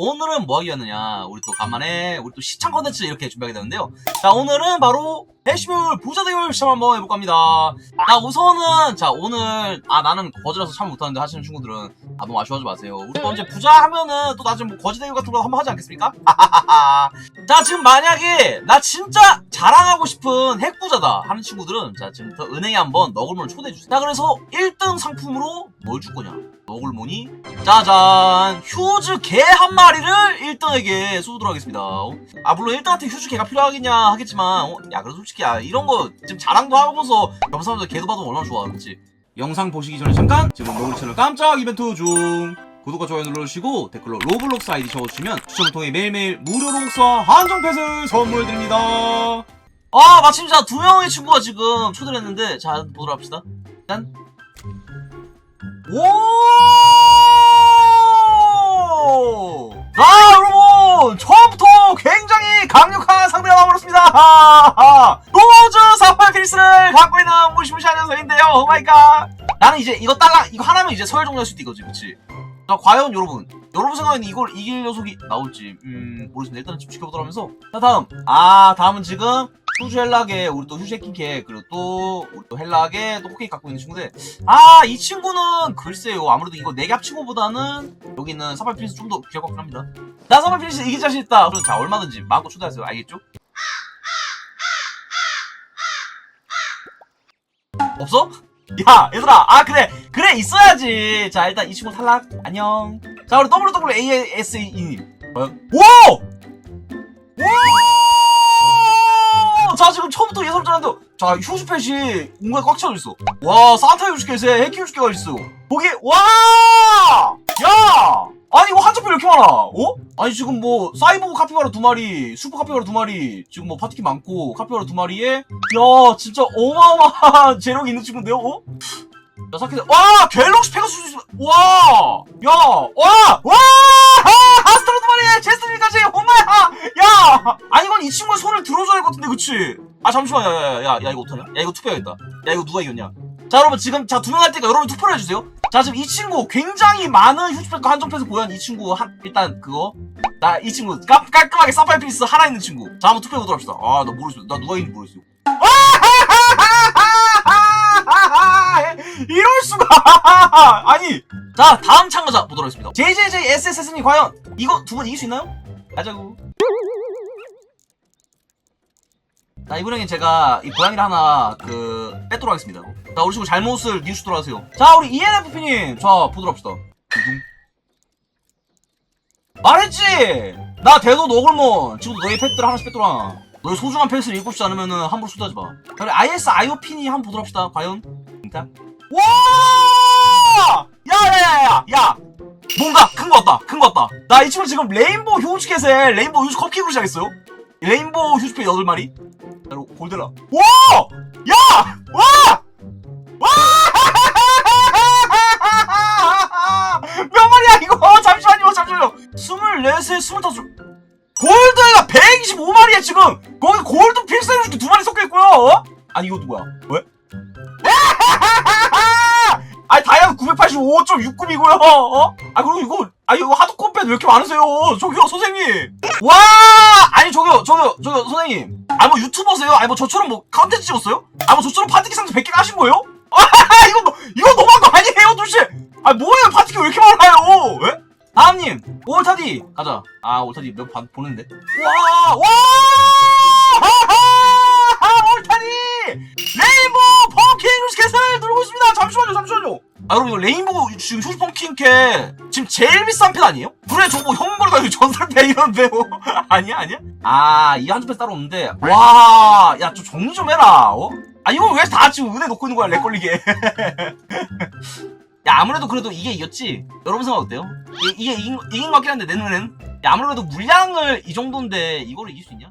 오늘은 뭐 하기 위하느냐? 우리 또 간만에 우리 또 시청 컨텐츠 이렇게 준비하게 되는데요. 자 오늘은 바로 해시물 부자 대결 시험 한번 해볼 겁니다. 자 우선은 자 오늘 아 나는 거지라서 참 못하는데 하시는 친구들은 아 너무 아쉬워하지 마세요. 우리 또 이제 부자 하면은 또 나중에 뭐 거지 대결 같은 거 한번 하지 않겠습니까? 자 지금 만약에 나 진짜 자랑하고 싶은 핵부자다 하는 친구들은 자 지금부터 은행에 한번 너굴몬 초대해주세요. 자 그래서 1등 상품으로 뭘 줄 거냐 너굴몬이 짜잔. 휴즈 개 한 마리를 1등에게 쏘도록 하겠습니다. 어? 아 물론 1등한테 휴즈 개가 필요하겠냐 하겠지만 어? 야 그래도 솔직히 야 이런 거 지금 자랑도 하고서 옆 사람들 개도 봐도 얼마나 좋아 그치? 영상 보시기 전에 잠깐 지금 너구리 채널 깜짝 이벤트 중. 구독과 좋아요 눌러주시고 댓글로 로블록스 아이디 적어주시면 추첨을 통해 매일매일 무료 로록스와 한정 펫을 선물해드립니다. 아 마침 자두 명의 친구가 지금 초대를 했는데 자 보도록 합시다. 짠 오! 자 여러분 처음부터 굉장히 강력한 상대가 나와버렸습니다. 로즈 사파 필스를 갖고 있는 무시무시한 녀석인데요. 오 마이 갓. 나는 이제 이거 딸라 이거 하나면 이제 서열 정리할 수 있다 이거지 그치? 자 과연 여러분 여러분 생각에는 이걸 이길 녀석이 나올지 음 모르겠습니다. 일단은 좀 지켜보도록 하면서. 자 다음. 아 다음은 지금 휴즈 헬락에 우리 또 해킹캐 그리고 또 우리 또 헬락에 또 코케이 갖고 있는 친구인데 아 이 친구는 글쎄요. 아무래도 이거 네개 합친 거보다는 여기 있는 사발 필스 좀더 같긴 합니다. 나 사발 필스 이길 자신 있다. 그럼 자 얼마든지 마음껏 초대하세요. 알겠죠? 없어? 야 얘들아. 아 그래. 그래 있어야지. 자 일단 이 친구 탈락. 안녕. 자 우리 WWASE님. 과연. 오! 지금 처음부터 예상자는데 자 휴즈펫이 뭔가 꽉 차져 있어 와 산타 휴즈펫에 해킹 휴즈펫가 있어 거기 와! 야! 아니 이거 한정표 이렇게 많아 어? 아니 지금 뭐 사이버 카피바라 두 마리 슈퍼 카피바라 두 마리 지금 뭐 파티키 많고 카피바라 두 마리에 야 진짜 어마어마한 재력이 있는 친구인데요 어? 자, 사키드. 와! 갤럭시 페가수스! 와! 야! 와! 와! 같은데, 그치? 아, 잠시만. 야, 야, 야, 이거 어떡하냐? 야, 이거 투표해야겠다. 야, 이거 누가 이겼냐? 자, 여러분, 지금, 자, 두 명 할 테니까 여러분 투표를 해주세요. 자, 지금 이 친구 굉장히 많은 휴즈팩과 한정팩에서 보유한 이 친구, 한, 일단, 그거. 나, 이 친구, 깔, 깔끔하게 사파이 피스 하나 있는 친구. 자, 한번 투표해보도록 합시다. 아, 나 모르겠어. 나 누가 이긴지 모르겠어. 이럴 수가! 아니! 자, 다음 참가자 보도록 하겠습니다. JJJSSS님 과연 이거 두 분 이길 수 있나요? 가자고. 자, 이번에는 제가 이 고양이를 하나 그 뺏도록 하겠습니다. 자, 우리 친구 잘못을 니우시도록 하세요. 자, 우리 ENFP님, 자, 보도록 합시다. 말했지! 나 대도 너굴몬 지금 너희 펫들 하나씩 뺏도록 너희 소중한 펫을 읽고 싶지 않으면은 함부로 수다지 마. 자, 우리 IS IOP니 한번 보도록 합시다. 과연? 자. 와! 야야야야! 야! 뭔가 큰 거 같다. 큰 거 같다. 나 이 친구 지금 레인보우 휴즈캣에 레인보우 휴즈 컵킥으로 시작했어요. 레인보우 휴즈캣 8마리. 바로 골드라. 와! 야! 와! 와! 몇 마리야 이거? 잠시만요. 잠시만요. 24세 25 골드가 125마리야 지금. 거기 골드 필살 휴즈캣 두 마리 섞여 있고요. 어? 아니 이거 누구야? 왜? 아니 다이아는 985.69이고요. 어? 아 그리고 이거 아 이거 하드코어 펜왜 이렇게 많으세요? 저기요 선생님. 와 아니 저기요 저기요 저기요 선생님. 아니 뭐 유튜버세요? 아니 뭐 저처럼 뭐 컨텐츠 찍었어요? 아니 뭐 저처럼 파티기 상자 100개 하신 거예요? 아 이거 뭐 이거 너무한 거 아니에요 도대체? 아 뭐예요 파티기 왜 이렇게 많아요? 왜? 다음님 올타디 가자. 아 올타디 몇 번 보는데. 와 와. 하 아, 여러분, 이거 레인보우 지금 펑킹캣 지금 제일 비싼 펜 아니에요? 그래, 저거 형벌가 이거 전설 펜 이런데, 뭐. 아니야, 아니야? 아, 이 한주 펜 따로 없는데. 와, 야, 좀 정리 좀 해라, 어? 아, 이거 왜다 지금 은혜 놓고 있는 거야, 렉 걸리게. 야, 아무래도 그래도 이게 이겼지? 여러분 생각 어때요? 이, 이게 이긴, 이긴 것 같긴 한데, 내 눈에는. 야, 아무래도 물량을 이 정도인데, 이거를 이길 수 있냐?